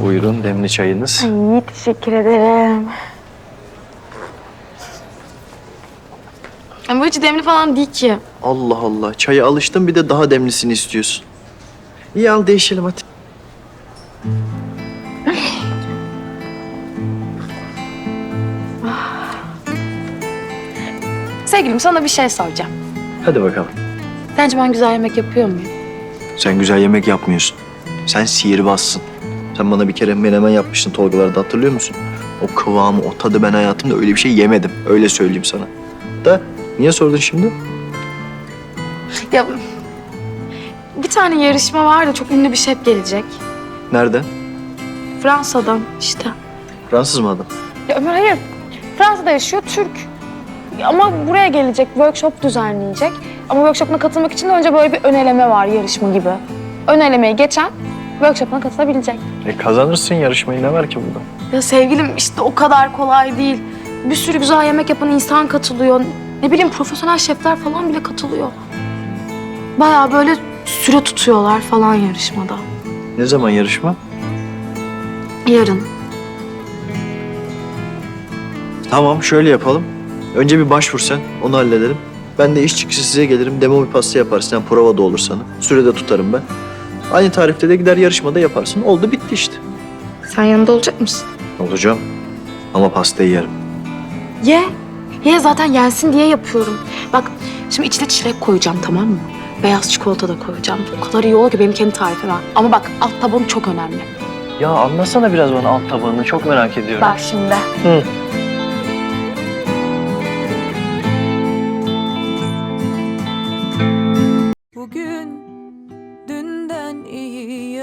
Buyurun demli çayınız. İyi teşekkür ederim. Ama bu hiç demli falan değil ki. Allah Allah. Çaya alıştın bir de daha demlisini istiyorsun. İyi al değişelim hadi. Sevgilim sana bir şey soracağım. Hadi bakalım. Sence ben güzel yemek yapıyor muyum? Sen güzel yemek yapmıyorsun. Sen sihirbazsın. Sen bana bir kere menemen yapmıştın Tolgalarda hatırlıyor musun? O kıvamı, o tadı ben hayatımda öyle bir şey yemedim. Öyle söyleyeyim sana. Da niye sordun şimdi? Ya bir tane yarışma var da çok ünlü bir şef gelecek. Nereden? Fransa'dan işte. Fransız mı adam? Ya Ömer hayır. Fransa'da yaşıyor Türk. Ama buraya gelecek, workshop düzenleyecek. Ama workshopuna katılmak için de önce böyle bir ön eleme var yarışma gibi. Ön elemeyi geçen workshopuna katılabilecek. E kazanırsın yarışmayı ne var ki burada? Ya sevgilim işte o kadar kolay değil. Bir sürü güzel yemek yapan insan katılıyor. Ne bileyim profesyonel şefler falan bile katılıyor. Bayağı böyle süre tutuyorlar falan yarışmada. Ne zaman yarışma? Yarın. Tamam şöyle yapalım. Önce bir başvur sen, onu halledelim. Ben de iş çıkışı size gelirim, demo bir pasta yaparsın. Yani prova da olur sana. Sürede tutarım ben. Aynı tarifte de gider yarışmada yaparsın. Oldu bitti işte. Sen yanında olacak mısın? Olacağım. Ama pastayı yerim. Ye. Ye zaten yensin diye yapıyorum. Bak şimdi içine çilek koyacağım tamam mı? Beyaz çikolata da koyacağım. O kadar iyi olur ki benim kendi tarifim var. Ama bak alt tabanı çok önemli. Ya anlasana biraz bana alt tabanını. Çok merak ediyorum. Bak şimdi. Hı. Bugün